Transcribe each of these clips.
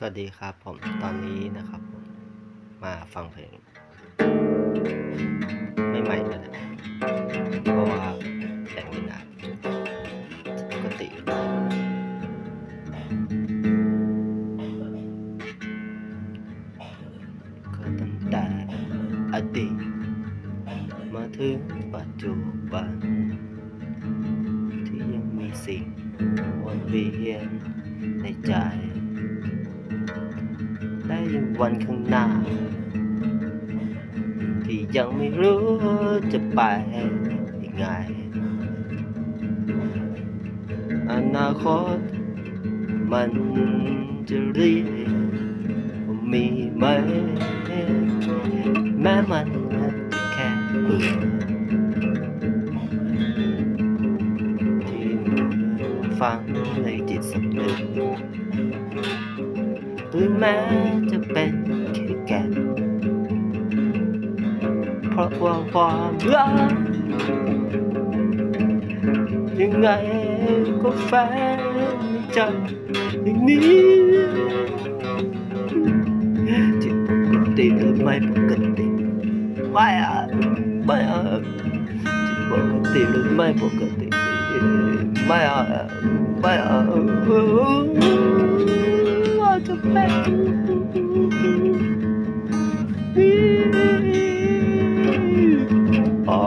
สวัสดีครับผมตอนนี้นะครับผมมาฟังเพลง ไม่ใหม่แล้วนะเพราะว่าแต่งไม่นานปกติก็ตั้งแต่อดีตมาถึงปัจจุบัน ที่ยังมีสิ่งวนเวียนในใจ และยังวันข้างหน้า ที่ยังไม่รู้จะไปยังไง อนาคตมันจะรียกว่ามีไหม แม้มันจะแค่เพื่อที่ฟังในจิตสำนึก รือแม้จะเป็นแค่แก่นเพราะว่าความรักยังไงก็แฝงในใจอย่างนี้ที่ปกติหรือไม่ปกติไม่อะไม่อะที่ปกติหรือไม่ปกติไม่อะไม่อะ จะเป็นอ๋อ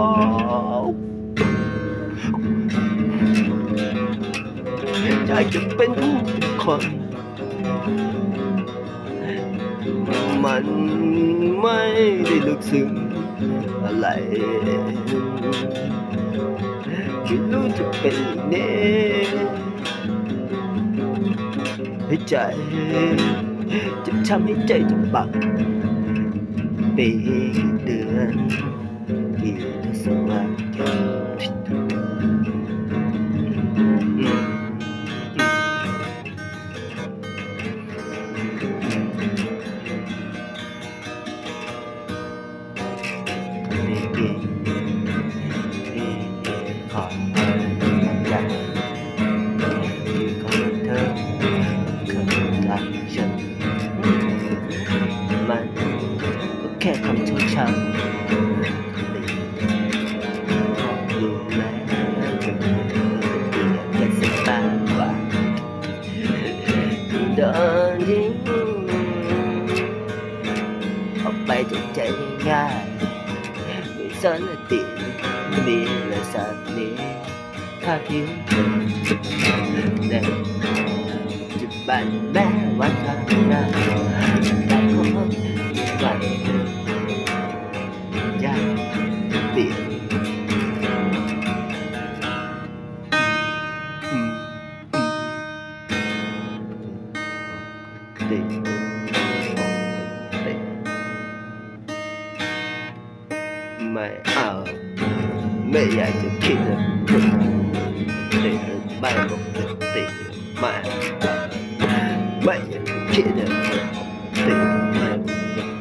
อยากจะเป็นคน มันไม่ได้ลึกซึ้งอะไรไม่รู้จะเป็นอย่างนี้ ให้ใจจะทำให้ใจจะบักปีเดือนที่เธอสว่าง เข้าใจฉัน มันก็แค่คำชื่อฉันดูแลจะเปลี่ยนแค่สิบแปดวันเดินยิ้มออกไปจากใจง่ายไม่สนอดีตมีและสัตว์นี้ถ้าทิ้งเธอในจุดบันแม้ว ข้างหน้าแต่ก็วันยากเปลี่ยนอืมอืมติ 卖呀，天呀，对呀，卖，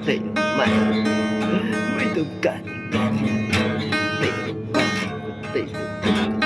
对呀，卖，卖都干，干呀，对呀，卖，对呀。